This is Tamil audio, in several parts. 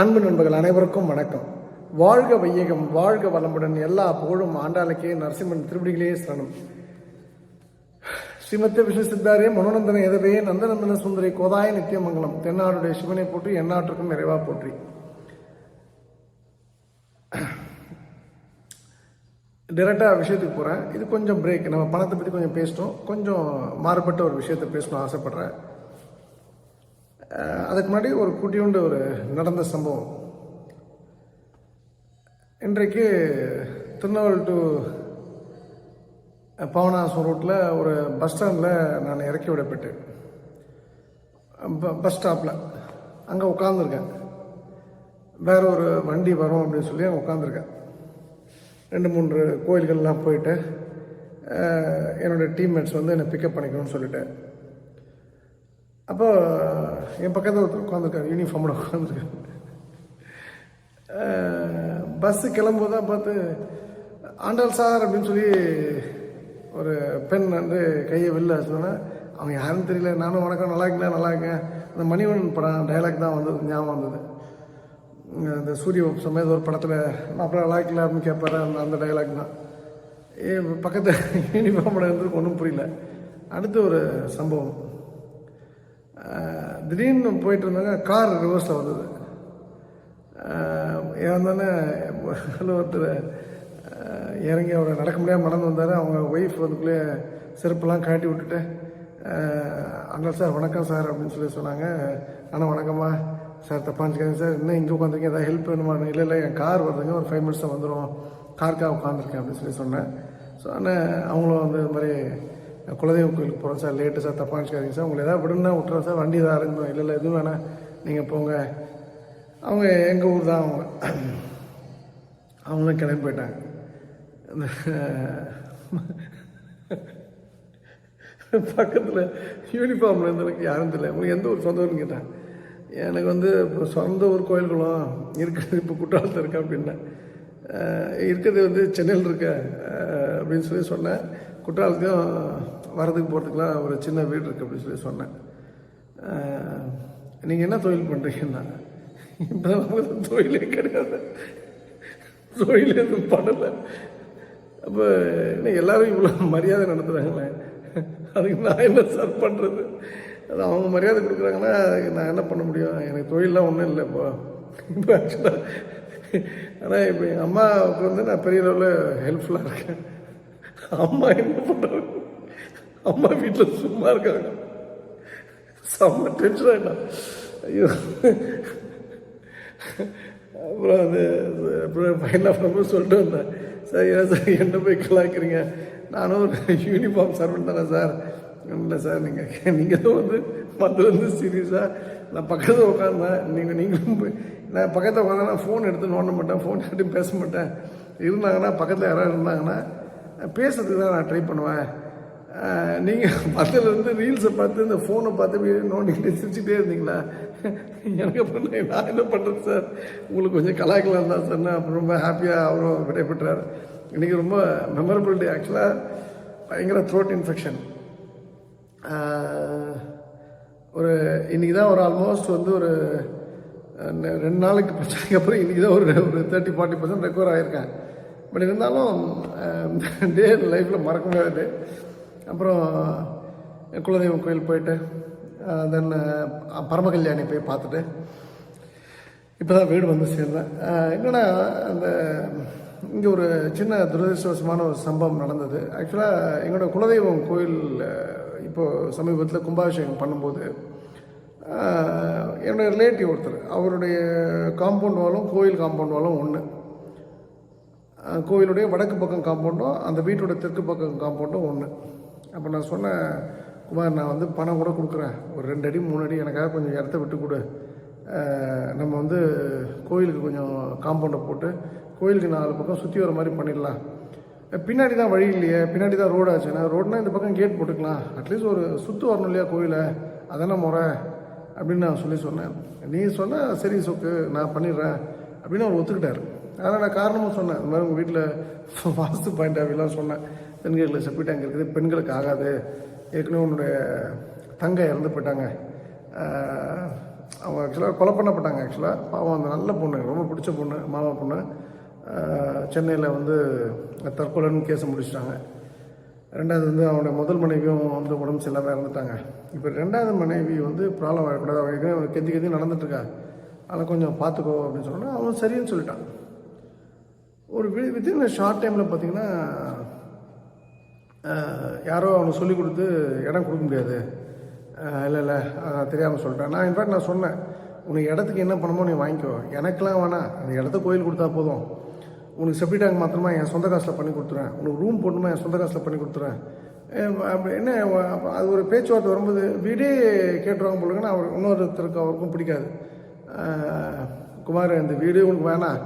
அன்பு நண்பர்கள் அனைவருக்கும் வணக்கம். வாழ்க வையகம் வாழ்க வளமுடன் எல்லா புகழும் ஆண்டாளுக்கே நரசிம்மன் திருப்படிகளே சரணம். ஸ்ரீமத்த விஷ்ணு சித்தாரே மனோநந்தன எதவே நந்தநந்தன சுந்தரி கோதாய நித்தியமங்கலம் தென்னாடுடைய சிவனை போற்றி எந்நாட்டுக்கும் நிறைவா போற்றி. டைரெக்டாக விஷயத்துக்கு போகிறேன் இது கொஞ்சம் பிரேக் நம்ம பணத்தை பற்றி கொஞ்சம் பேசிட்டோம் கொஞ்சம் மாறுபட்ட ஒரு விஷயத்தை பேசணும் ஆசைப்பட்றேன். அதுக்கு முன்னாடி ஒரு குட்டியுண்டு ஒரு நடந்த சம்பவம். இன்றைக்கு திருநெல்வேலி டு பவனாசம் ரூட்டில் ஒரு பஸ் ஸ்டாண்டில் நான் இறக்கி விடப்பட்டு ப- பஸ் ஸ்டாப்பில் அங்கே உட்காந்துருக்கேன் வேற ஒரு வண்டி வரும் அப்படின்னு சொல்லி அங்கே உட்காந்துருக்கேன் ரெண்டு மூன்று கோயில்கள்லாம் போயிட்டு என்னோடய டீம்மேட்ஸ் வந்து என்னை பிக்கப் பண்ணிக்கணும்னு சொல்லிட்டேன் அப்போது என் பக்கத்தில் ஒருத்தர் உட்காந்துருக்காரு யூனிஃபார்மோட உட்காந்துருக்காரு பஸ்ஸு கிளம்பும்போது தான் பார்த்து ஆண்டாள் சார் அப்படின்னு சொல்லி ஒரு பெண் வந்து கையை வெளில சொன்னேன் அவன் யாருன்னு தெரியல நானும் வணக்கம் நல்லா இருக்கீங்களா? நல்லா இருக்கேன். அந்த மணிவன் படம் டைலாக் தான் வந்தது ஞாபகம் வந்தது. இந்த சூரிய சமேத ஒரு படத்தில் அப்புறம் நல்லா இருக்கல அப்படின்னு கேட்பாரு அந்த அந்த டைலாக் தான். ஏ பக்கத்து யூனிஃபார்மோட இருந்து ஒன்றும் புரியல. அடுத்து ஒரு சம்பவம். திடீர்னு போயிட்டு இருந்தாங்க கார் ரிவர்ஸில் வந்தது. இறந்தோடனே ஒருத்தர் இறங்கி அவர் நடக்க முடியாமல் நடந்து வந்தார். அவங்க ஒய்ஃப் அதுக்குள்ளே செருப்பெல்லாம் காட்டி விட்டுட்டு அங்கே சார் வணக்கம் சார் அப்படின்னு சொல்லி சொன்னாங்க. ஆனால் வணக்கம்மா. சார் தப்பாச்சுக்காங்க சார். இன்னும் இங்கே உட்காந்துருக்கீங்க. ஏதாவது ஹெல்ப் வேணுமா? இல்லை இல்லை என் கார் வருதுங்க. ஒரு ஃபைவ் மினிட்ஸ் வந்துடும் காருக்காக உட்காந்துருக்கேன் அப்படின்னு சொல்லி சொன்னேன். ஸோ ஆனால் அவங்களும் வந்து இது மாதிரி குலதெய்வ கோயிலுக்கு போகிறோம் சார். Late sir. தப்பாக நினச்சிக்காதீங்க சார். உங்களை ஏதாவது விடுனா விட்டுறோம் சார். வண்டி தான் அரேஞ்ச் இல்லை இல்லை எதுவும் வேணாம். நீங்கள் போங்க. அவங்க எங்கள் ஊர் தான் அவங்க. அவங்களும் கிளம்பி போயிட்டாங்க. இந்த பக்கத்தில் யூனிஃபார்மில் இருந்தவனுக்கு யாரும் தெரியல. உங்களுக்கு எந்த ஊர்? சொந்த ஊர்னு கேட்டேன். எனக்கு வந்து இப்போ சொந்த ஊர் கோயில்களும் இருக்கிறது இப்போ குற்றாலத்தில் இருக்கேன் அப்படின்னேன். இருக்கிறது வந்து சென்னையில் இருக்க அப்படின்னு சொல்லி சொன்னேன். குற்றாலத்தையும் வரதுக்கு போகிறதுக்குலாம் ஒரு சின்ன வீடு இருக்குது அப்படின்னு சொல்லி சொன்னேன். நீங்கள் என்ன தொழில் பண்ணுறீங்கன்னா இப்போ நமக்கு தொழிலே கிடையாது. தொழில் எதுவும் பண்ணலை. அப்போ என்ன எல்லாரும் இவ்வளோ மரியாதை நடத்துகிறாங்களே அதுக்கு நான் என்ன சார் பண்ணுறது அது அவங்க மரியாதை கொடுக்குறாங்கன்னா அதுக்கு நான் என்ன பண்ண முடியும்? எனக்கு தொழிலெலாம் ஒன்றும் இல்லை இப்போ. இப்போ ஆக்சுவலாக ஆனால் இப்போ எங்கள் அம்மாவுக்கு வந்து நான் பெரிய லெவலில் ஹெல்ப்ஃபுல்லாக இருக்கேன். அம்மா என்ன பண்ணுறாங்க அம்மா வீட்டில் சும்மா இருக்காங்க. செம்ம டென்ஷன் ஆகிட்டா ஐயோ. அப்புறம் அது அப்புறம் ஃபைனலாக பண்ணும்போது சொல்லிட்டு வந்தேன். சார் ஏன் சார் என்ன போய் கலாய்க்கிறீங்க? நானும் ஒரு யூனிஃபார்ம் சர்வெண்ட் தானே சார். இல்லை சார் நீங்கள் நீங்கள் தான் வந்து மதுலேருந்து சீரியஸாக நான் பக்கத்தில் உட்காந்தேன் நீங்கள் நீங்களும் போய் நான் பக்கத்தில் உட்காந்தா ஃபோன் எடுத்து நோண்ட மாட்டேன். ஃபோன் எடுத்து பேச மாட்டேன். இருந்தாங்கன்னா பக்கத்தில் யாராவது இருந்தாங்கன்னா பேசுறதுக்கு தான் நான் ட்ரை பண்ணுவேன். நீங்கள் பக்கத்துலேருந்து ரீல்ஸை பார்த்து இந்த ஃபோனை பார்த்து நோண்டிக்கிட்டு சிரிச்சுட்டே இருந்தீங்களா? எனக்கு பண்ண நான் என்ன பண்ணுறது சார் உங்களுக்கு கொஞ்சம் கலாய்க்கலாம் தான் சார் நான் அப்புறம் ரொம்ப ஹாப்பியாக அவரும் விடைபெற்றார். இன்றைக்கி ரொம்ப மெமரபிள் டே ஆக்சுவலாக பயங்கர த்ரோட் இன்ஃபெக்ஷன் ஒரு இன்றைக்கி தான் ஒரு ஆல்மோஸ்ட் வந்து ஒரு ரெண்டு நாளைக்கு பிரச்சனைக்கு அப்புறம் இன்றைக்கி தான் ஒரு ஒரு தேர்ட்டி ஃபார்ட்டி பர்சன்ட் ரெக்கவர் ஆகியிருக்கேன் பட் இருந்தாலும் டே லைஃப்பில் மறக்க முடியாத டே. அப்புறம் குலதெய்வம் கோயில் போயிட்டு தென் பரமகல்யாணி போய் பார்த்துட்டு இப்போ தான் வீடு வந்து சேர்ந்தேன். என்னென்னா அந்த இங்கே ஒரு சின்ன துரதிருஷ்டவசமான ஒரு சம்பவம் நடந்தது. ஆக்சுவலாக எங்களோட குலதெய்வம் கோயில் இப்போது சமீபத்தில் கும்பாபிஷேகம் பண்ணும்போது என்னுடைய ரிலேட்டிவ் ஒருத்தர் அவருடைய காம்பவுண்ட் வாலும் கோயில் காம்பவுண்ட் வாலும் ஒன்று கோவிலுடைய கோயிலுடைய வடக்கு பக்கம் காம்பவுண்டும் அந்த வீட்டோட தெற்கு பக்கம் காம்பவுண்டும் ஒன்று அப்போ நான் சொன்னேன் குமார் நான் வந்து பணம் கூட கொடுக்குறேன். ஒரு ரெண்டு அடி மூணு அடி எனக்காக கொஞ்சம் இடத்த விட்டு கொடு. நம்ம வந்து கோயிலுக்கு கொஞ்சம் காம்பவுண்டை போட்டு கோயிலுக்கு நாலு பக்கம் சுற்றி வர மாதிரி பண்ணிடலாம். பின்னாடி தான் வழி இல்லையே. பின்னாடி தான் ரோடு ஆச்சுன்னா ரோடுனா இந்த பக்கம் கேட் போட்டுக்கலாம். அட்லீஸ்ட் ஒரு சுற்று வரணும் இல்லையா கோயிலை அதான முறை அப்படின்னு நான் சொல்லி சொன்னேன். நீ சொன்ன சரி சொக்கு நான் பண்ணிடுறேன் அப்படின்னு அவர் ஒத்துக்கிட்டார். அதனால் நான் காரணமும் சொன்னேன். இந்த மாதிரி உங்கள் வீட்டில் வாஸ்து பாயிண்ட் ஆஃப்லாம் சொன்னேன். பெண்களுக்கு செப்பி டேங்க் இருக்குது. பெண்களுக்கு ஆகாது. ஏற்கனவே உன்னுடைய தங்கை இறந்து போயிட்டாங்க. அவங்க ஆக்சுவலாக கொலை பண்ணப்பட்டாங்க ஆக்சுவலாக பாவம் அந்த நல்ல பொண்ணு ரொம்ப பிடிச்ச பொண்ணு மாமா பொண்ணு. சென்னையில் வந்து தற்கொலைன்னு கேஸை முடிச்சிட்டாங்க. ரெண்டாவது வந்து அவனுடைய முதல் மனைவியும் வந்து உடம்பு சரியில்லாமல் இறந்துட்டாங்க. இப்போ ரெண்டாவது மனைவி வந்து ப்ராப்ளம் வரக்கூடாது அவங்க கெந்தி கெந்தி நடந்துட்டுருக்கா அதெல்லாம் கொஞ்சம் பார்த்துக்கோ அப்படின்னு சொன்னா அவன் சரின்னு சொல்லிட்டான். ஒரு வித்தின் ஷார்ட் டைமில் பார்த்தீங்கன்னா யாரோ அவனுக்கு சொல்லி கொடுத்து இடம் கொடுக்க முடியாது. இல்லை இல்லை தெரியாமல் சொல்லிட்டேன். நான் இன்ஃபேக்ட் நான் சொன்னேன் உனக்கு இடத்துக்கு என்ன பண்ணணுமோ நீ வாங்கிக்கோ. எனக்கெலாம் வேணாம் அந்த இடத்த கோயில் கொடுத்தா போதும். உனக்கு செப்டி டேங்க் மாத்திரமா என் சொந்த காசில் பண்ணி கொடுத்துறேன். உனக்கு ரூம் போடணுமா என் சொந்த காசில் பண்ணி கொடுத்துறேன். அப்படி என்ன அது ஒரு பேச்சுவார்த்தை வரும்போது வீடே கேட்டுருவாங்க போலுங்கன்னா அவர் இன்னொருத்தருக்கு அவருக்கும் பிடிக்காது. குமார் இந்த வீடு உனக்கு வேணாம்.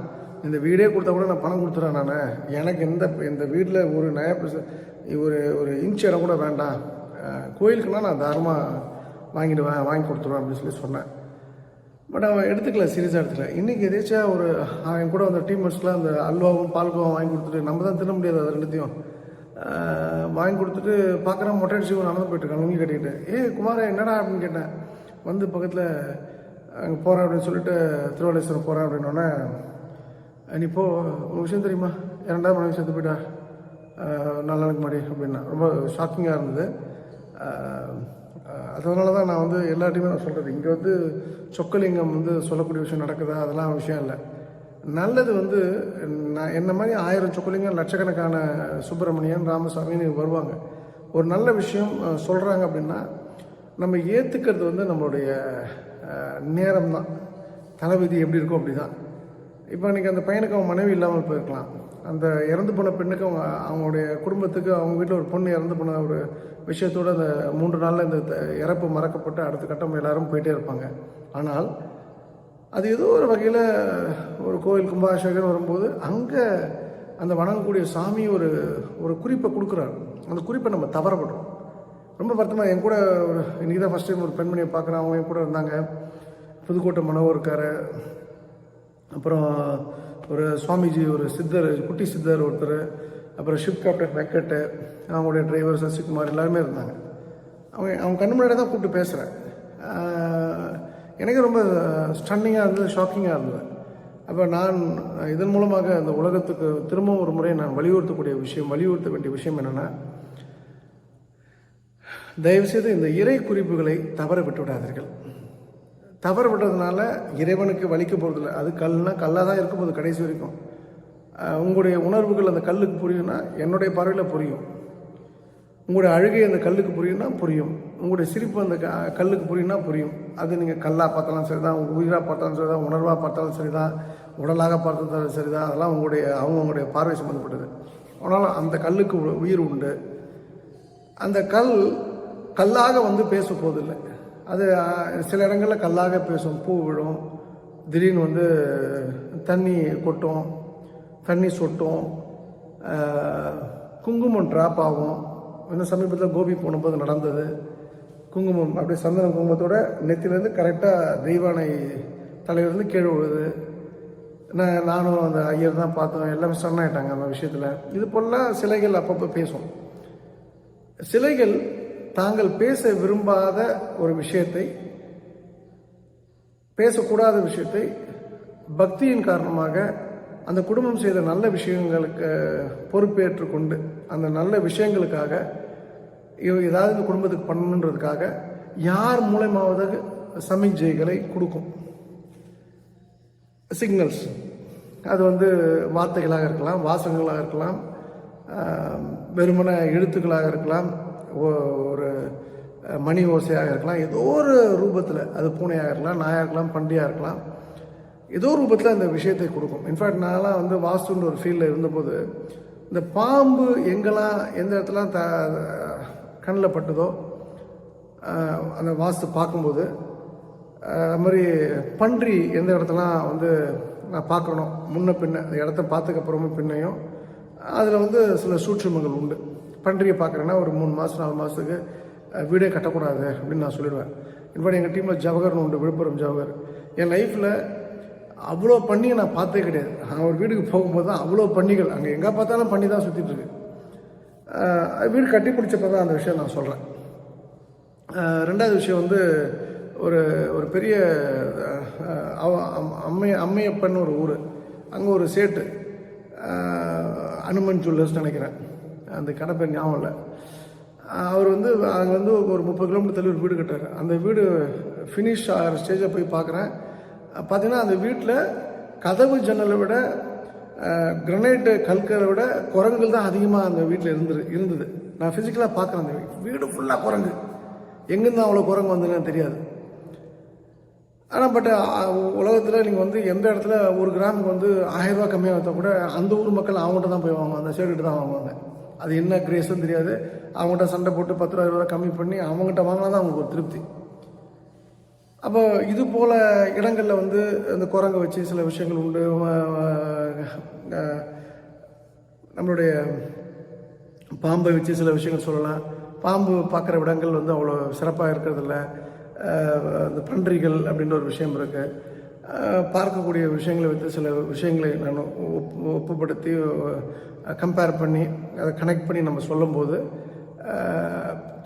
இந்த வீடே கொடுத்தா கூட நான் பணம் கொடுத்துட்றேன் நான். எனக்கு இந்த இந்த வீட்டில் ஒரு நய ஒரு ஒரு இன்ச் இடம் கூட வேண்டாம். கோயிலுக்குலாம் நான் தாராளமாக வாங்கிடுவேன் வாங்கி கொடுத்துருவேன் அப்படின்னு சொல்லி சொன்னேன். பட் அவன் எடுத்துக்கல சீரியஸாக எடுத்துக்கல. இன்றைக்கி எதாச்சும் ஒரு அவன் கூட அந்த டீம்மேட்ஸ்க்குலாம் அந்த அல்வாவும் பால்கோவும் வாங்கி கொடுத்துட்டு நம்ம தான் தின்ன முடியாது அது ரெண்டுத்தையும். வாங்கி கொடுத்துட்டு பார்க்குறேன் மொட்டை அடிச்சு நடந்து போயிட்டுருக்கான் லுங்கி கட்டிக்கிட்டு. ஏ குமார என்னடா? அப்படின்னு கேட்டேன். வந்து பக்கத்தில் அங்கே போகிறேன் அப்படின்னு சொல்லிட்டு திருவள்ளேஸ்வரம் போகிறேன் அப்படின்னோடனே இப்போது ஒரு விஷயம் தெரியுமா? இரண்டாவது மனைவி செத்து போயிட்டா ஆஹ் நாலு நாளைக்கு முன்னாடி அப்படின்னா. ரொம்ப ஷாக்கிங்காக இருந்தது. அதனால தான் நான் வந்து எல்லாத்தையுமே நான் சொல்கிறது இங்கே வந்து சொக்கலிங்கம் வந்து சொல்லக்கூடிய விஷயம் நடக்குதா? அதெல்லாம் விஷயம் இல்லை. நல்லது வந்து நான் என்ன மாதிரி ஆயிரம் சொக்கலிங்கம் லட்சக்கணக்கான சுப்பிரமணியன் ராமசாமின்னு வருவாங்க. ஒரு நல்ல விஷயம் சொல்கிறாங்க அப்படின்னா நம்ம ஏற்றுக்கிறது வந்து நம்மளுடைய நேரம் தான் தலைவிதி எப்படி இருக்கோ அப்படி தான் இப்போ இன்றைக்கி அந்த பையனுக்கு அவன் மனைவி இல்லாமல் போயிருக்கலாம். அந்த இறந்து போன பெண்ணுக்கு அவங்க அவங்களுடைய குடும்பத்துக்கு அவங்க வீட்டில் ஒரு பொண்ணு இறந்து போன ஒரு விஷயத்தோட அந்த மூன்று நாளில் இந்த த- இறப்பு மறக்கப்பட்டு அடுத்த கட்டம் எல்லாரும் போயிட்டே இருப்பாங்க. ஆனால் அது ஏதோ ஒரு வகையில் ஒரு கோயில் கும்பாபிஷேகம் வரும்போது அங்கே அந்த வணங்கக்கூடிய சாமி ஒரு ஒரு குறிப்பை கொடுக்குறாரு. அந்த குறிப்பை நம்ம தவறப்படுறோம் ரொம்ப வருத்தமாக என் கூட ஒரு இன்றைக்கி தான் ஃபஸ்ட் டைம் ஒரு பெண்மணியை பார்க்குறேன். அவங்க என் கூட இருந்தாங்க. புதுக்கோட்டை மனோ இருக்காரு. அப்புறம் ஒரு சுவாமிஜி ஒரு சித்தர் குட்டி சித்தர் ஒருத்தர் அப்புறம் ஷிப் கேப்டன் வெங்கட்டு அவங்களுடைய டிரைவர் சசிகுமார் எல்லாருமே இருந்தாங்க. அவங்க அவங்க கண்ணு முன்னாடி தான் கூப்பிட்டு பேசுகிறேன் எனக்கு ரொம்ப ஸ்டன்னிங்காக இருந்தது ஷாக்கிங்காக இருந்தது. அப்போ நான் இதன் மூலமாக அந்த உலகத்துக்கு திரும்பவும் ஒரு முறை நான் வலியுறுத்தக்கூடிய விஷயம் வலியுறுத்த வேண்டிய விஷயம் என்னென்னா தயவுசெய்து இந்த இறை குறிப்புகளை தவற விட்டு விடாதீர்கள் தவறு விட்டதுனால இறைவனுக்கு வலிக்க போகிறதில்ல அது கல்னால் கல்லாக தான் இருக்க கடைசி வரைக்கும். உங்களுடைய உணர்வுகள் அந்த கல்லுக்கு புரியும்னா என்னுடைய பார்வையில் புரியும். உங்களுடைய அழுகை அந்த கல்லுக்கு புரியும்னா புரியும். உங்களுடைய சிரிப்பு அந்த க கல்லுக்கு புரியும்னா புரியும். அது நீங்கள் கல்லாக பார்த்தாலும் சரி தான் உயிராக பார்த்தாலும் சரி தான் உணர்வாக பார்த்தாலும் சரி தான் உடலாக பார்த்தாலும் சரி தான் அதெல்லாம் உங்களுடைய அவங்கவுங்களுடைய பார்வை சம்மந்தப்பட்டது ஆனாலும் அந்த கல்லுக்கு உ- உயிர் உண்டு. அந்த கல் கல்லாக வந்து பேச போதில்லை அது சில இடங்களில் கல்லாக பேசும். பூ விழும். திடீர்னு வந்து தண்ணி கொட்டும். தண்ணி சொட்டும். குங்குமம் ட்ராப் ஆகும். இன்னும் சமீபத்தில் கோபி போனபோது நடந்தது. குங்குமம் அப்படியே சந்தன குங்குமத்தோட நெத்திலேருந்து கரெக்டாக தெய்வானை தலையிலேருந்து கீழே விழுது. நான் நானும் அந்த ஐயர் தான் பார்த்தோம். எல்லாமே சொன்னாயிட்டாங்க அந்த விஷயத்தில். இது போல சிலைகள் அப்பப்போ பேசும். சிலைகள் தாங்கள் பேச விரும்பாத ஒரு விஷயத்தை பேசக்கூடாத விஷயத்தை பக்தியின் காரணமாக அந்த குடும்பம் செய்த நல்ல விஷயங்களுக்கு பொறுப்பேற்று கொண்டு அந்த நல்ல விஷயங்களுக்காக ஏதாவது இந்த குடும்பத்துக்கு பண்ணணுன்றதுக்காக யார் மூலயமாவது சமிஞ்சைகளை கொடுக்கும். சிக்னல்ஸ் அது வந்து வார்த்தைகளாக இருக்கலாம் வாசகங்களாக இருக்கலாம் வெறுமன எழுத்துக்களாக இருக்கலாம் ஒரு மணி ஓசையாக இருக்கலாம். ஏதோ ஒரு ரூபத்தில் அது பூனையாக இருக்கலாம் நாயாக இருக்கலாம் பண்டியாக இருக்கலாம். ஏதோ ரூபத்தில் அந்த விஷயத்தை கொடுக்கும். இன்ஃபேக்ட் நான்லாம் வந்து வாஸ்துன்ற ஒரு ஃபீல்டில் இருந்தபோது இந்த பாம்பு எங்கெல்லாம் எந்த இடத்துல த கண்ணில் பட்டுதோ அந்த வாஸ்து பார்க்கும்போது அது மாதிரி பன்றி எந்த இடத்துலாம் வந்து நான் பார்க்கணும் முன்ன பின்ன அந்த இடத்த பார்த்துக்கப்புறமும் பின்னையும் அதில் வந்து சில சூட்சமங்கள் உண்டு. பன்றியை பார்க்குறேன்னா ஒரு மூணு மாதம் நாலு மாதத்துக்கு வீடே கட்டக்கூடாது அப்படின்னு நான் சொல்லிடுவேன். இன்ஃபேக்ட் எங்கள் டீமில் ஜவஹர்னு உண்டு விழுப்புரம் ஜவஹர். என் லைஃப்பில் அவ்வளோ பண்ணியை நான் பார்த்தே கிடையாது. நான் ஒரு வீட்டுக்கு போகும்போது தான் அவ்வளோ பண்ணிகள் அங்கே எங்கே பார்த்தாலும் பண்ணி தான் சுற்றிட்டு இருக்கு. வீடு கட்டி பிடிச்சப்போ தான் அந்த விஷயம் நான் சொல்கிறேன் ரெண்டாவது விஷயம் வந்து ஒரு ஒரு பெரிய அம்மைய அம்- அம்மை அம்மையப்பன் ஒரு ஊர். அங்கே ஒரு சேட்டு அனுமன் ஜுவல்லர்ஸ் நினைக்கிறேன். அந்த கடை பேர் ஞாபகம் இல்லை. அவர் வந்து அங்கே வந்து ஒரு முப்பது கிலோமீட்டர் தள்ளி ஒரு வீடு கட்டார் அந்த வீடு ஃபினிஷ் ஆகிற ஸ்டேஜை போய் பார்க்குறேன் பார்த்தீங்கன்னா அந்த வீட்டில் கதவு ஜன்னலை விட கிரனைட்டு கல்கரை விட குரங்குகள் தான் அதிகமாக அந்த வீட்டில் இருந்தது இருந்தது. நான் ஃபிசிக்கலாக பார்க்குறேன் அந்த வீடு. ஃபுல்லாக குரங்கு. எங்கேருந்து அவ்வளோ குரங்கு வந்ததுன்னு தெரியாது. ஆனால் பட் உலகத்தில் நீங்கள் வந்து எந்த இடத்துல ஒரு கிராமுக்கு வந்து ஆயிரம் ரூபாய் கம்மியாக வைத்தா கூட அந்த ஊர் மக்கள் அவங்ககிட்ட தான் போய் வாங்குவாங்க. அந்த சைடுகிட்ட தான் வாங்குவாங்க. அது என்ன கிரேஸும் தெரியாது. அவங்ககிட்ட சண்டை போட்டு பத்து ரூபா இருபது ரூபா கம்மி பண்ணி அவங்ககிட்ட வாங்கினா தான் அவங்களுக்கு ஒரு திருப்தி. அப்போ இது போல் இடங்களில் வந்து இந்த குரங்கை வச்சு சில விஷயங்கள் உண்டு. நம்மளுடைய பாம்பை வச்சு சில விஷயங்கள் சொல்லலாம். பாம்பு பார்க்குற இடங்கள் வந்து அவ்வளோ சிறப்பாக இருக்கிறதில்ல. இந்த பன்றிகள் அப்படின்ற ஒரு விஷயம் இருக்குது பார்க்கக்கூடிய விஷயங்களை வந்து சில விஷயங்களை நான் ஒப்பு ஒப்புப்படுத்தி கம்பேர் பண்ணி அதை கனெக்ட் பண்ணி நம்ம சொல்லும்போது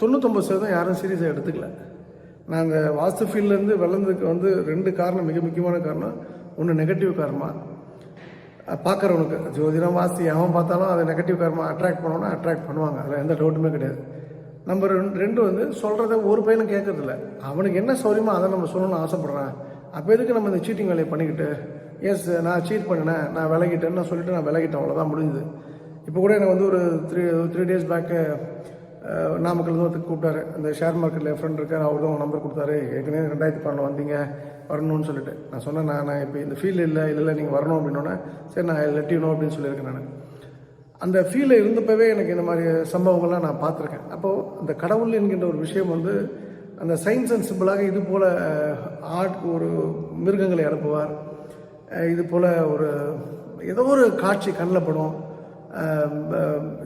தொண்ணூத்தொம்பது சதவீதம் யாரும் சீரியஸாக எடுத்துக்கல. நான் அந்த வாஸ்து ஃபீல்ட்லேருந்து வளர்ந்ததுக்கு வந்து ரெண்டு காரணம் மிக முக்கியமான காரணம் ஒன்று நெகட்டிவ் காரணமாக பார்க்குறவனுக்கு ஜோதிடம் வாஸ்து அவன் பார்த்தாலும் அதை நெகட்டிவ் காரணமாக அட்ராக்ட் பண்ணோன்னா அட்ராக்ட் பண்ணுவாங்க. அதில் எந்த டவுட்டுமே கிடையாது. நம்பர் ரெண்டு ரெண்டு வந்து சொல்கிறத ஒரு பையனும் கேட்கறதில்ல. அவனுக்கு என்ன சௌரியமோ அதை நம்ம சொல்லணும்னு ஆசைப்பட்றான். அப்போ எதுக்கு நம்ம இந்த சீட்டிங் வேலையை பண்ணிக்கிட்டு? எஸ் நான் சீட் பண்ணினேன் நான் விலகிட்டேன்னு நான் சொல்லிட்டு நான் விலகிட்டேன் அவ்வளோதான் முடிஞ்சுது. இப்போ கூட எனக்கு வந்து ஒரு three three days back Namakkal ஒருத்தர் கூப்பிட்டாரு. அந்த ஷேர் மார்க்கெட்டில் ஃப்ரெண்ட் இருக்கார் அவர் தான் நம்பர் கொடுத்தாரு. ஏற்கனவே ரெண்டாயிரத்தி பன்னெண்டு வந்தீங்க வரணும்னு சொல்லிட்டு. நான் சொன்னேன் நான் நான் இப்போ இந்த ஃபீல்டு இல்லை இல்லை இல்லை நீங்கள் வரணும் அப்படின்னோடனே சரி நான் லெட்டினோ அப்படின்னு சொல்லியிருக்கேன் நான். அந்த ஃபீலில் இருந்தப்பவே எனக்கு இந்த மாதிரி சம்பவங்கள்லாம் நான் பார்த்துருக்கேன். அப்போது அந்த கடவுள் என்கின்ற ஒரு விஷயம் வந்து அந்த சயின்ஸ் அண்ட் சிம்பிளாக இது போல் ஆட் ஒரு மிருகங்களை அனுப்புவார். இது போல் ஒரு ஏதோ ஒரு காட்சி கண்ணில் படும்.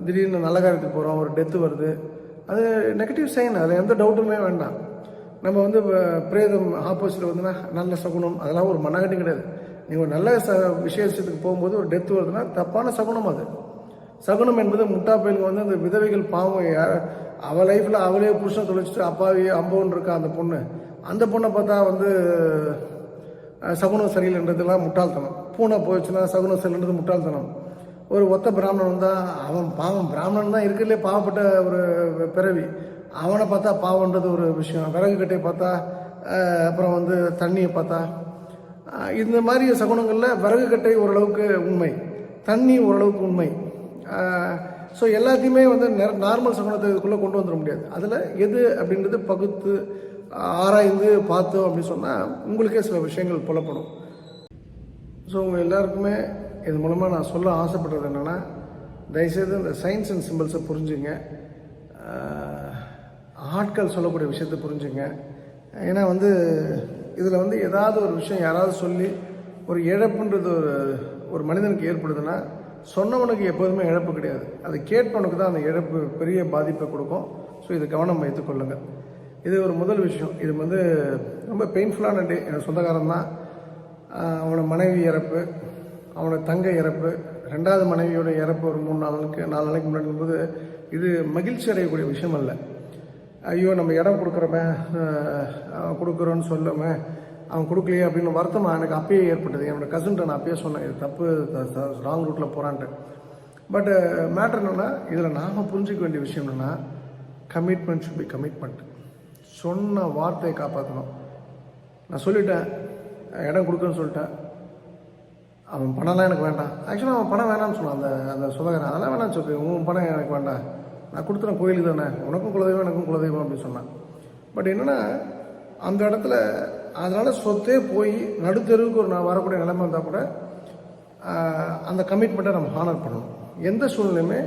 திடீர்னு நல்ல காரியத்துக்கு போகிறோம் ஒரு டெத்து வருது. அது நெகட்டிவ் சைன் அதில் எந்த டவுட்டுமே வேண்டாம். நம்ம வந்து பிரேதம் ஆப்போசிட்டில் வந்துன்னா நல்ல சகுனம் அதெல்லாம் ஒரு மனகட்டி கிடையாது. நீங்கள் ஒரு நல்ல ச விசேஷத்துக்கு போகும்போது ஒரு டெத்து வருதுன்னா தப்பான சகுனம் அது. சகுனம் என்பது முட்டா பயிலுக்கு வந்து அந்த விதவைகள் பாவம் அவள் லைஃப்பில் அவளே புருஷன் தொலைச்சிட்டு அப்பாவி அம்பவன் இருக்கா அந்த பொண்ணு. அந்த பொண்ணை பார்த்தா வந்து சகுனம் சரியில்லைன்றதுலாம் முட்டாள்தனம். பூனை போயிடுச்சுன்னா சகுனம் சரியில்லைன்றது முட்டாள்தனம். ஒரு ஒத்த பிராமணன் வந்தால் அவன் பாவம் பிராமணன் தான் இருக்கிறதுலே பாவப்பட்ட ஒரு பிறவி. அவனை பார்த்தா பாவன்றது ஒரு விஷயம். விறகு கட்டையை பார்த்தா அப்புறம் வந்து தண்ணியை பார்த்தா. இந்த மாதிரி சகுனங்களில் விறகு கட்டை ஓரளவுக்கு உண்மை. தண்ணி ஓரளவுக்கு உண்மை. ஸோ எல்லாத்தையுமே வந்து நார்மல் சகுனத்துக்குள்ளே கொண்டு வந்துட முடியாது. அதில் எது அப்படின்றது பகுத்து ஆராய்ந்து பார்த்தோம் அப்படின்னு சொன்னால் உங்களுக்கே சில விஷயங்கள் புலப்படும். ஸோ உங்கள் எல்லாருக்குமே இது மூலமாக நான் சொல்ல ஆசைப்பட்டது என்னென்னா தயவுசெய்து இந்த சயின்ஸ் அண்ட் சிம்பிள்ஸை புரிஞ்சுங்க. ஆட்கள் சொல்லக்கூடிய விஷயத்தை புரிஞ்சுங்க. ஏன்னா வந்து இதில் வந்து ஏதாவது ஒரு விஷயம் யாராவது சொல்லி ஒரு இழப்புன்றது ஒரு ஒரு மனிதனுக்கு ஏற்படுதுன்னா சொன்னவனுக்கு எப்போதுமே இழப்பு கிடையாது. அது கேட்பவனுக்கு தான் அந்த இழப்பு பெரிய பாதிப்பை கொடுக்கும். ஸோ இது கவனம் வைத்துக்கொள்ளுங்கள் இது ஒரு முதல் விஷயம். இது வந்து ரொம்ப பெயின்ஃபுல்லான டே என் சொந்தக்காரன் தான். அவனோட மனைவி இறப்பு அவனோட தங்க இறப்பு ரெண்டாவது மனைவியோட இறப்பு ஒரு மூணு நாலு நாளுக்கு நாலு நாளைக்கு முன்னாடி இருக்கும்போது இது மகிழ்ச்சி அடையக்கூடிய விஷயம் அல்ல. ஐயோ நம்ம இடம் கொடுக்குறோமே அவன் கொடுக்குறோன்னு சொல்லாம அவன் கொடுக்கலையே அப்படின்னு வருத்தம் எனக்கு அப்பயே ஏற்பட்டது. என்னோடய கசின்ட்ட நான் அப்பயே சொன்னேன் இது தப்பு ராங் ரூட்டில் போகிறான்ட்டு பட் மேட்ரு என்னென்னா இதில் நாம் புரிஞ்சிக்க வேண்டிய விஷயம் என்னென்னா கமிட்மெண்ட் ஷுட் பி கமிட்மெண்ட் சொன்ன வார்த்தையை காப்பாற்றணும் நான் சொல்லிட்டேன் இடம் கொடுக்குறேன்னு சொல்லிட்டேன். அவன் பணம்லாம் எனக்கு வேண்டாம். ஆக்சுவலாக அவன் பணம் வேணாம்னு சொன்னான் அந்த அந்த சுபகரன் அதெல்லாம் வேணாம்னு சொல்லி உன் பணம் எனக்கு வேண்டாம். நான் கொடுத்துறேன் கோயிலுக்கு தானே. உனக்கும் குலதெய்வம் எனக்கும் குலதெய்வம் அப்படின்னு சொன்னான். பட் என்னென்னா அந்த இடத்துல அதனால் சொத்தே போய் நடுத்தருவுக்கு ஒரு நான் வரக்கூடிய நிலைமை வந்தால் கூட அந்த கமிட்மெண்ட்டை நம்ம ஹானர் பண்ணணும். எந்த சூழ்நிலையுமே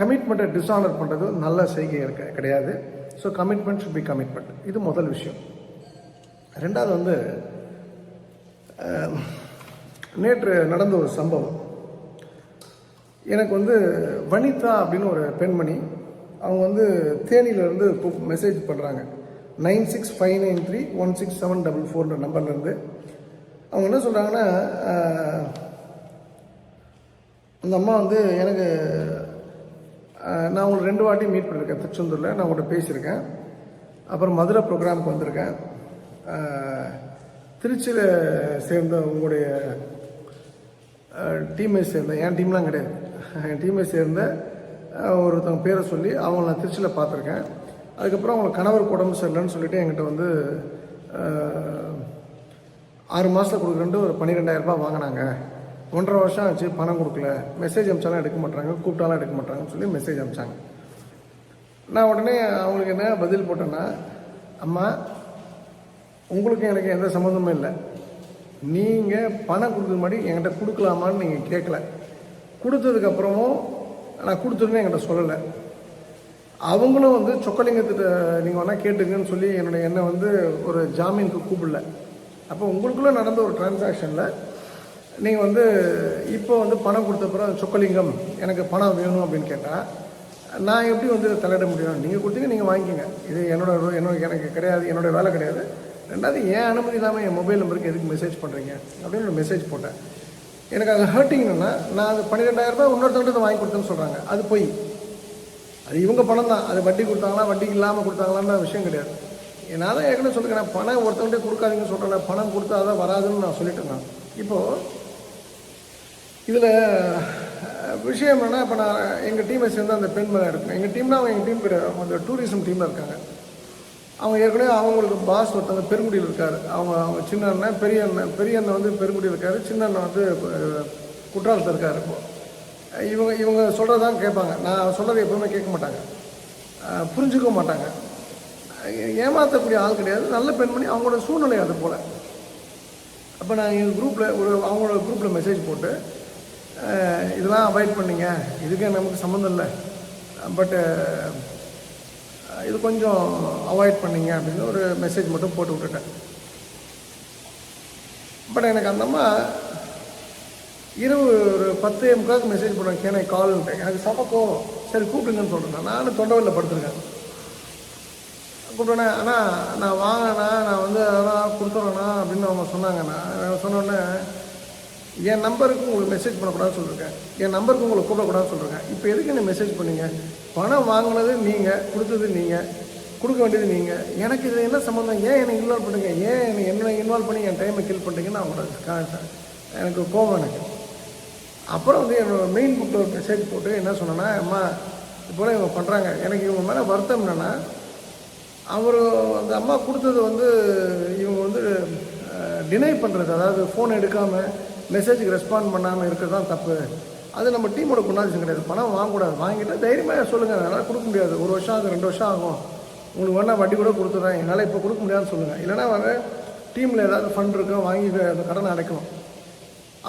கமிட்மெண்ட்டை டிஸ்ஆனர் பண்ணுறது நல்ல செய்கை இருக்க கிடையாது. So commitment should be commitment இது முதல் விஷயம். ரெண்டாவது வந்து நேற்று நடந்த ஒரு சம்பவம். எனக்கு வந்து வனிதா அப்படின்னு ஒரு பெண்மணி அவங்க வந்து தேனியிலேருந்து மெசேஜ் பண்ணுறாங்க nine six five nine three one six seven double ஃபோர்ன்ற நம்பர்லேருந்து அவங்க என்ன சொல்கிறாங்கன்னா அந்த அம்மா வந்து எனக்கு நான் உங்களுக்கு ரெண்டு வாட்டி மீட் பண்ணியிருக்கேன் திருச்செந்தூரில். நான் உங்கள்கிட்ட பேசியிருக்கேன். அப்புறம் மதுரை ப்ரோக்ராமுக்கு வந்திருக்கேன். திருச்சியில் சேர்ந்த உங்களுடைய டீமை சேர்ந்த என் டீம்லாம் கிடையாது. என் டீமை சேர்ந்த ஒருத்தவங்க பேரை சொல்லி அவங்கள நான் திருச்சியில் பார்த்துருக்கேன். அதுக்கப்புறம் அவங்க கணவர் உடம்பு சரியில்லைன்னு சொல்லிட்டு என்கிட்ட வந்து ஆறு மாதத்தில் கொடுக்குறேன்ட்டு ஒரு பன்னிரெண்டாயிரரூபா வாங்கினாங்க. ஒன்றரை வருஷம் ஆச்சு பணம் கொடுக்கல. மெசேஜ் அனுப்பிச்சாலும் எடுக்க மாட்டாங்க கூப்பிட்டாலும் எடுக்க மாட்டாங்கன்னு சொல்லி மெசேஜ் அனுப்பிச்சாங்க நான் உடனே அவங்களுக்கு என்ன பதில் போட்டேன்னா அம்மா உங்களுக்கு எனக்கு எந்த சம்மந்தமும் இல்லை. நீங்கள் பணம் கொடுக்குற மாதிரி என்கிட்ட கொடுக்கலாமான்னு நீங்கள் கேட்கல கொடுத்ததுக்கப்புறமும் நான் கொடுத்துருன்னு என்கிட்ட சொல்லலை. அவங்களும் வந்து சொக்கலிங்கத்திட்ட நீங்கள் வேணால் கேட்டுங்கன்னு சொல்லி என்னுடைய என்னை வந்து ஒரு ஜாமீனுக்கு கூப்பிடல. அப்போ உங்களுக்குள்ளே நடந்த ஒரு டிரான்சாக்ஷனில் நீங்கள் வந்து இப்போ வந்து பணம் கொடுத்தப்புறம் சொக்கலிங்கம் எனக்கு பணம் வேணும் அப்படின்னு கேட்டால் நான் எப்படி வந்து தலையிட முடியும்? நீங்கள் கொடுத்தீங்க நீங்கள் வாங்கிக்கோங்க. இது என்னோட என்னோட எனக்கு கிடையாது என்னோட வேலை கிடையாது. ரெண்டாவது ஏன் அனுமதி இல்லாமல் என் மொபைல் நம்பருக்கு எதுக்கு மெசேஜ் பண்ணுறீங்க அப்படின்னு ஒரு மெசேஜ் போட்டேன். எனக்கு அது ஹர்ட்டிங் நான் அது பன்னிரெண்டாயிரரூபா ரூபாய் வாங்கி கொடுத்தேன்னு சொல்கிறாங்க அது போய். அது இவங்க பணம் தான். அது வட்டி கொடுத்தாங்களா வட்டி இல்லாமல் கொடுத்தாங்களான்னு விஷயம் கிடையாது. நான் தான் ஏற்கனவே சொல்லிருக்கேன் நான் பணம் ஒருத்தவங்கிட்ட கொடுக்காதீங்கன்னு சொல்கிறேன் பணம் கொடுத்தா தான் வராதுன்னு நான் சொல்லிட்டேன் நான். இப்போது இதில் விஷயம் என்னன்னா இப்போ நான் எங்கள் டீமை சேர்ந்து அந்த பெண் மேலே எங்கள் டீம்னா அவங்க எங்கள் டீம் பேர் அவங்க அந்த டூரிசம் டீமில் இருக்காங்க. அவங்க ஏற்கனவே அவங்களுக்கு பாஸ் ஒருத்தவங்க பெருங்குடியில் இருக்கார். அவங்க அவங்க சின்ன அண்ணன் பெரிய அண்ணன் பெரிய அண்ணன் வந்து பெருங்குடியில் இருக்கார். சின்ன அண்ணன் வந்து குற்றாலத்தில் இருக்கார் இப்போ. இவங்க இவங்க சொல்கிறதான் கேட்பாங்க. நான் சொல்கிறத எப்பவுமே கேட்க மாட்டாங்க. புரிஞ்சுக்க மாட்டாங்க. ஏமாற்றக்கூடிய ஆள் கிடையாது. நல்ல பெண்மணி அவங்களோட சூழ்நிலை அது போல். அப்போ நான் எங்கள் குரூப்பில் ஒரு அவங்களோட குரூப்பில் மெசேஜ் போட்டு இதெல்லாம் அவாய்ட் பண்ணீங்க. இதுக்கே நமக்கு சம்மந்தம் இல்லை. பட்டு இது கொஞ்சம் அவாய்ட் பண்ணிங்க அப்படின்னு ஒரு மெசேஜ் மட்டும் போட்டு விட்டுட்டேன். பட் எனக்கு அந்த அம்மா இரவு ஒரு பத்து முக்காவுக்கு மெசேஜ் பண்ணுவேன் கேனை கால்ன்ட்டு எனக்கு சப்ப சரி கூப்பிடுங்கன்னு சொல்கிறேன் நானும் தொண்டவரில் படுத்துருக்கேன். கூப்பிட்டோன்னே அண்ணா நான் வாங்கண்ணா நான் வந்து அதெல்லாம் கொடுத்துறேண்ணா. அப்படின்னு அவங்க சொன்னாங்கண்ணா நான் சொன்னோடனே என் நம்பருக்கு உங்களுக்கு மெசேஜ் பண்ணக்கூடாதுன்னு சொல்லியிருக்கேன் என் நம்பருக்கு உங்களுக்கு கூப்பிடக்கூடாதுன்னு சொல்லியிருக்கேன் இப்போ எதுக்கு என்ன மெசேஜ் பண்ணீங்க? பணம் வாங்கினது நீங்கள் கொடுத்தது நீங்கள் கொடுக்க வேண்டியது நீங்கள் எனக்கு இது என்ன சம்மந்தம் ஏன் என்னை இன்வால்வ் பண்ணுங்க? ஏன் என்னை என்ன இன்வால்வ் பண்ணி என் டைமை கில் பண்ணுறீங்கன்னு அவங்களோட கா- எனக்கு கோபம் எனக்கு. அப்புறம் வந்து என்னோட மெயின் புக்கில் ஒரு மெசேஜ் போட்டு என்ன சொன்னேன்னா அம்மா இப்போ இவங்க பண்ணுறாங்க எனக்கு இவங்க மேலே வருத்தம் என்னென்னா அவர் அந்த அம்மா கொடுத்தது வந்து இவங்க வந்து டினை பண்ணுறது அதாவது ஃபோன் எடுக்காமல் மெசேஜுக்கு ரெஸ்பாண்ட் பண்ணாமல் இருக்கிறது தான் தப்பு. அது நம்ம டீமோட குணாதிசம் கிடையாது. பணம் வாங்கக்கூடாது. வாங்கிட்டு தைரியமாக சொல்லுங்கள் என்னால் கொடுக்க முடியாது. ஒரு வருஷம் அது ரெண்டு வருஷம் ஆகும். உங்களுக்கு வேணால் வட்டி கூட கொடுத்துட்றேன் என்னால் இப்போ கொடுக்க முடியாதுன்னு சொல்லுங்கள் இல்லைன்னா வர டீமில் ஏதாவது ஃபண்ட் இருக்கும் வாங்கி அந்த கடனை அடைக்கணும்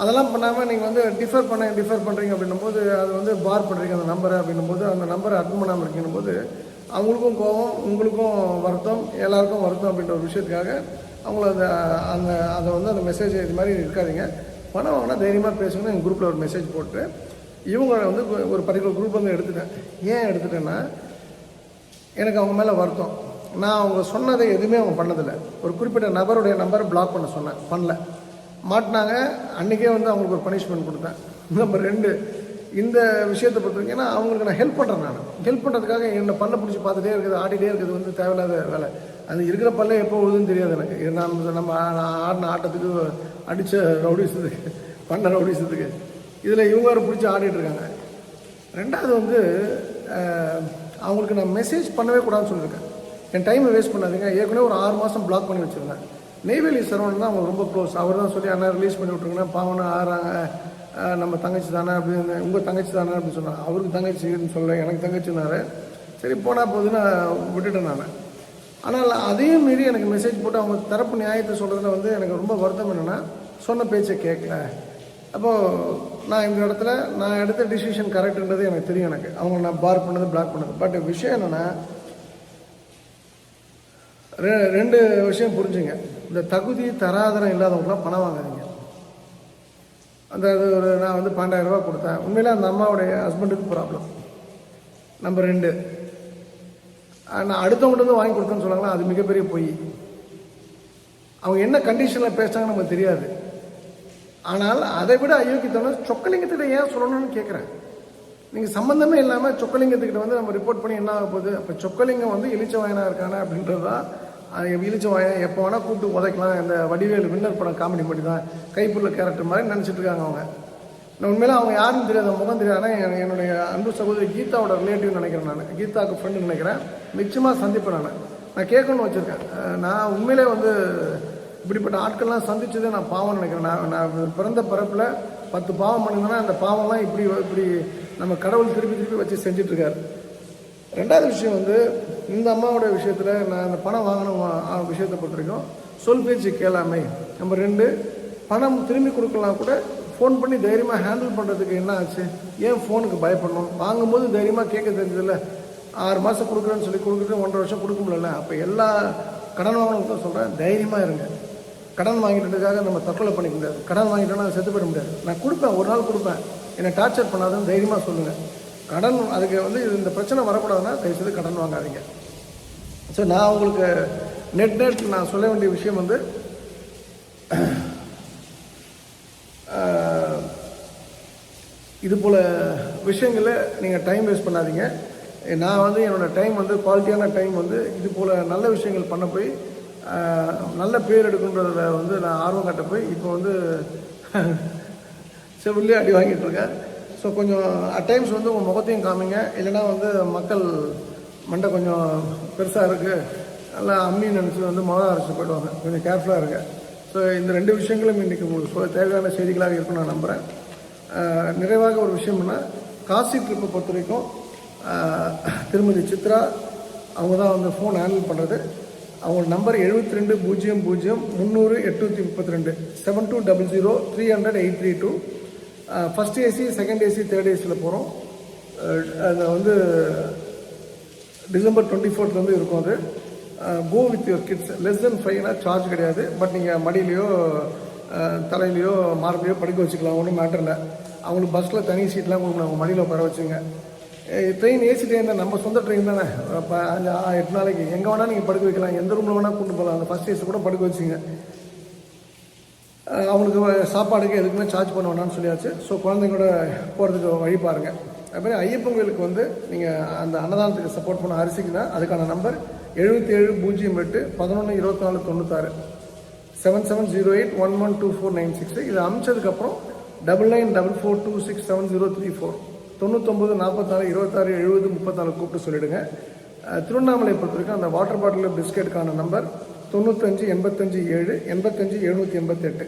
அதெல்லாம் பண்ணாமல் நீங்கள் வந்து டிஃபர் பண்ண டிஃபர் பண்ணுறீங்க அப்படின்னும் போது அது வந்து பார் பண்ணுறீங்க அந்த நம்பரை அப்படின்னும் போது அந்த நம்பரை அட்டன் பண்ணாமல் இருக்கணும் போது அவங்களுக்கும் கோபம் உங்களுக்கும் வருத்தம் எல்லாருக்கும் வருத்தம் அப்படின்ற ஒரு விஷயத்துக்காக அவங்கள அந்த அந்த அதை வந்து அந்த மெசேஜ் இது மாதிரி இருக்காதீங்க. பணம் வாங்கினா தைரியமாக பேசணும்னு எங்கள் குரூப்பில் ஒரு மெசேஜ் போட்டு இவங்க வந்து ஒரு பர்டிகுலர் குரூப் வந்து எடுத்துட்டேன். ஏன் எடுத்துட்டேன்னா எனக்கு அவங்க மேலே வருத்தம். நான் அவங்க சொன்னதை எதுவுமே அவங்க பண்ணதில்லை. ஒரு குறிப்பிட்ட நபருடைய நம்பரை பிளாக் பண்ண சொன்னேன். பண்ணல. மாட்டினாங்க. அன்றைக்கே வந்து அவங்களுக்கு ஒரு பனிஷ்மெண்ட் கொடுத்தேன். நம்பர் ரெண்டு இந்த விஷயத்தை பொறுத்த வரைக்கும் ஏன்னா அவங்களுக்கு நான் ஹெல்ப் பண்ணுறேன் நான். ஹெல்ப் பண்ணுறதுக்காக என்னை பண்ண பிடிச்சி பார்த்துட்டே இருக்குது ஆடிட்டே இருக்குது வந்து தேவையில்லாத வேலை. அது இருக்கிற பல்ல எப்போ விழுதுன்னு தெரியாது எனக்கு. இது நம்ம நம்ம நான் ஆடின ஆட்டத்துக்கு அடித்த ரவுடிசத்துக்கு பண்ண ரவுடிசத்துக்கு இதில் இவங்க ஒரு பிடிச்சி ஆடிட்டுருக்காங்க ரெண்டாவது வந்து அவங்களுக்கு நான் மெசேஜ் பண்ணவே கூடாதுன்னு சொல்லியிருக்கேன். என் டைமை வேஸ்ட் பண்ணாதீங்க. ஏற்கனவே ஒரு ஆறு மாதம் பிளாக் பண்ணி வச்சுருந்தேன். நெய்வேலி சரவணன் தான் அவங்க ரொம்ப க்ளோஸ் அவர் தான் சொல்லி அண்ணா ரிலீஸ் பண்ணி விட்ருங்கன்னா பாவனை ஆறாங்க. நம்ம தங்கச்சி தானே அப்படின்னு உங்கள் தங்கச்சி தானே அப்படின்னு சொன்னாங்க. அவருக்கு தங்கச்சின்னு சொல்ல எனக்கு தங்கச்சினாரு சரி போனால் போதுன்னு விட்டுட்டேன் நான். ஆனால் அதையும் மீறி எனக்கு மெசேஜ் போட்டு அவங்க தரப்பு நியாயத்தை சொல்கிறதுல வந்து எனக்கு ரொம்ப வருத்தம் என்னென்னா சொன்ன பேச்சை கேட்கல. அப்போது நான் இந்த இடத்துல நான் எடுத்த டிசிஷன் கரெக்டுன்றது எனக்கு தெரியும் எனக்கு. அவங்க நான் பார் பண்ணது பிளாக் பண்ணது. பட் விஷயம் என்னென்னா ரெ ரெண்டு விஷயம் புரிஞ்சுங்க. இந்த தகுதி தராதரம் இல்லாதவங்களாம் பணம் வாங்காதீங்க. அந்த அது ஒரு நான் வந்து பன்னெண்டாயிரரூபா கொடுத்தேன். உண்மையில் அந்த அம்மாவுடைய ஹஸ்பண்டுக்கு ப்ராப்ளம் நம்பர் ரெண்டு நான் அடுத்தவங்கள்ட்ட வந்து வாங்கி கொடுத்தேன்னு சொன்னாங்களா அது மிகப்பெரிய பொய். அவங்க என்ன கண்டிஷனில் பேசுனாங்கன்னு நமக்கு தெரியாது. ஆனால் அதை விட அயோக்கியத்தனம் சொக்கலிங்கத்திட்ட ஏன் சொல்லணும்னு கேட்குறேன் நீங்கள் சம்மந்தமே இல்லாமல் சொக்கலிங்கத்துக்கிட்ட வந்து நம்ம ரிப்போர்ட் பண்ணி என்ன ஆக போகுது? அப்போ சொக்கலிங்கம் வந்து இழிச்ச வாயனாக இருக்கானே அப்படின்றது தான் இழிச்ச வாயன் எப்போ வேணால் கூப்பிட்டு உதைக்கலாம். இந்த வடிவேலு வின்னர் படம் காமெடி பண்ணி தான் கைப்புள்ள கேரக்டர் மாதிரி நினச்சிட்டு இருக்காங்க அவங்க. நான் உண்மையில அவங்க யாருன்னு தெரியாத முகம் தெரியாது ஆனால் என்னுடைய அன்பு சகோதரி கீதாவோட ரிலேட்டிவ் நினைக்கிறேன் நான். கீதாவுக்கு ஃப்ரெண்டு நினைக்கிறேன். நிச்சயமாக சந்திப்பேன் நான். நான் கேட்கணும்னு வச்சுருக்கேன். நான் உண்மையிலே வந்து இப்படிப்பட்ட ஆட்கள்லாம் சந்தித்ததே நான் பாவம் நினைக்கிறேன். நான் நான் பிறந்த பிறப்பில் பத்து பாவம் பண்ணியிருந்தேன்னா அந்த பாவம்லாம் இப்படி இப்படி நம்ம கடவுள் திருப்பி திருப்பி வச்சு செஞ்சிட்ருக்காரு. ரெண்டாவது விஷயம் வந்து இந்த அம்மாவோட விஷயத்தில் நான் அந்த பணம் வாங்கின விஷயத்தை பொறுத்த வரைக்கும் சொல் பேச்சு கேளாமை. நம்ம ரெண்டு பணம் திரும்பி கொடுக்கலாம் கூட ஃபோன் பண்ணி தைரியமாக ஹேண்டில் பண்ணுறதுக்கு என்ன ஆச்சு? ஏன் ஃபோனுக்கு பயப்படணும்? வாங்கும்போது தைரியமாக கேட்க தெரிஞ்சதில்ல. ஆறு மாதம் கொடுக்குறேன்னு சொல்லி கொடுக்குறது ஒன்றரை வருஷம் கொடுக்க முடியல அப்போ எல்லா கடன் வாங்கினவங்களுக்கும் சொல்கிறேன் தைரியமாக இருங்க. கடன் வாங்கிட்டதுக்காக நம்ம தற்கொலை பண்ணிக்க முடியாது. கடன் வாங்கிட்டோம்னா செத்து போயிட முடியாது. நான் கொடுப்பேன். ஒரு நாள் கொடுப்பேன். என்னை டார்ச்சர் பண்ணாதுன்னு தைரியமாக சொல்லுங்கள் கடன் அதுக்கு வந்து இது இந்த பிரச்சனை வரக்கூடாதுன்னா தயவுசெய்து கடன் வாங்காதீங்க. ஸோ நான் உங்களுக்கு நெட் நெட் நான் சொல்ல வேண்டிய விஷயம் வந்து இது போல் விஷயங்களில் நீங்கள் டைம் வேஸ்ட் பண்ணாதீங்க. நான் வந்து என்னோடய டைம் வந்து குவாலிட்டியான டைம் வந்து இது போல் நல்ல விஷயங்கள் பண்ண போய் நல்ல பேர் எடுக்கின்றதில் வந்து நான் ஆர்வம் கட்ட போய் இப்போ வந்து செவிலே அடி வாங்கிட்டுருக்கேன் ஸோ கொஞ்சம் அட் டைம்ஸ் வந்து உங்கள் முகத்தையும் காமிங்க. இல்லைன்னா வந்து மக்கள் மண்டை கொஞ்சம் பெருசாக இருக்குது நல்லா அம்மி நினச்சி வந்து மொதல் அரைச்சி போயிடுவாங்க. கொஞ்சம் கேர்ஃபுல்லாக இருங்க. ஸோ இந்த ரெண்டு விஷயங்களும் இன்றைக்கி உங்களுக்கு சொல்ல தேவையான செய்திகளாக இருக்கும்னு நான் நம்புகிறேன் நிறைவாக ஒரு விஷயம்னா காசி ட்ரிப்பை பொறுத்த வரைக்கும் திருமதி சித்ரா அவங்க தான் வந்து ஃபோன் ஹேண்டில் பண்ணுறது அவங்க நம்பர் எழுபத்தி ரெண்டு பூஜ்ஜியம் பூஜ்ஜியம் முந்நூறு எட்நூற்றி முப்பத்தி ரெண்டு seven two double zero three hundred eight three two first AC second AC third ஏசியில் போகிறோம் அது வந்து டிசம்பர் டுவெண்ட்டி ஃபோர்த்லேருந்து இருக்கும் அது. Go with your kids less than ஃபைவ்னா charge கிடையாது. பட் நீங்கள் மடியிலையோ தலையிலையோ மார்பிலையோ படிக்க வச்சுக்கலாம். ஒன்றும் மேட்டர் இல்லை. அவங்களுக்கு பஸ்ஸில் தனி சீட்லாம் கொடுக்கணும். அவங்க மடியில் உட்கார வச்சுங்க ட்ரெயின் ஏசி ட்ரெயின் தான் நம்ம சொந்த ட்ரெயின் தானே. இப்போ அஞ்சு ஆ, எட்டு நாளைக்கு எங்கே வேணால் நீங்கள் படுக்க வைக்கலாம். எந்த ரூமில் வேணால் கூட்டு போகலாம் அந்த ஃபஸ்ட் ஏசி கூட படுக்க வச்சுங்க. அவனுக்கு அவங்களுக்கு சாப்பாடுக்கு எதுக்குமே சார்ஜ் பண்ண வேணாம்னு சொல்லியாச்சு. ஸோ குழந்தைங்களோட போகிறதுக்கு வழி பாருங்கள் அதுமாதிரி ஐயப்பன் கோயிலுக்கு வந்து நீங்கள் அந்த அன்னதானத்துக்கு சப்போர்ட் பண்ண அரிசிக்குன்னா அதுக்கான நம்பர் எழுபத்தி ஏழு பூஜ்ஜியம் எட்டு பதினொன்று இருபத்தி நாலு தொண்ணூத்தாறு. Seven seven zero eight one one two four nine six இது அமைச்சதுக்கப்புறம் double nine double four two six seven zero three four தொண்ணூத்தொம்பது நாற்பத்தாறு இருபத்தாறு எழுபது முப்பத்தாறு கூப்பிட்டு சொல்லிவிடுங்க திருவண்ணாமலை பொறுத்தவரைக்கும் அந்த வாட்டர் பாட்டில் பிஸ்கெட்டுக்கான நம்பர் தொண்ணூத்தஞ்சு எண்பத்தஞ்சு ஏழு எண்பத்தஞ்சு எழுநூற்றி எண்பத்தெட்டு.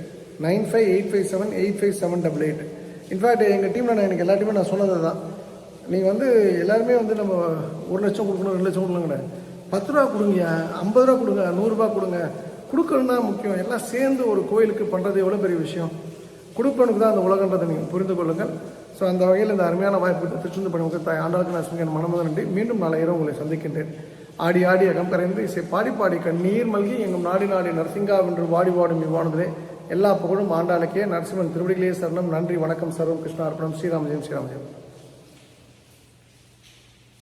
Nine five eight five seven eight five seven double eight in fact எங்கள் டீமில் நான் எனக்கு எல்லாத்தையுமே நான் சொன்னது தான் நீங்கள் வந்து எல்லாருமே வந்து நம்ம ஒரு லட்சம் கொடுக்கணும் ரெண்டு லட்சம் கொடுக்கணுங்க பத்து ரூபா கொடுங்க ஐம்பது ரூபா கொடுங்க நூறுரூபா கொடுங்க. கொடுக்கணும் தான் முக்கியம். எல்லாம் சேர்ந்து ஒரு கோயிலுக்கு பண்ணுறது எவ்வளோ பெரிய விஷயம்? கொடுப்பனுக்கு தான் அந்த உலகன்றதை நீங்கள் புரிந்து கொள்ளுங்கள். ஸோ அந்த வகையில் இந்த அருமையான வாய்ப்பு திருச்செந்து பணிமுக தாய் ஆண்டாளுக்கு நான் என் மனமுதல் நன்றி. மீண்டும் நாளை இரவு உங்களை சந்திக்கின்றேன். ஆடி ஆடி அகம் கரைந்து இசை பாடி பாடி கண்ணீர் மல்கி எங்கும் நாடி நாடி நரசிங்கா வென்று வாடி வாடும் இவ்வானதிலே எல்லா புகழும் ஆண்டாளுக்கே. நரசிம்மன் திருவடிகளே சரணம். நன்றி வணக்கம். சர்வம் கிருஷ்ணா அர்ப்பணம் ஸ்ரீராமஜெயம் ஸ்ரீராமஜெயம்.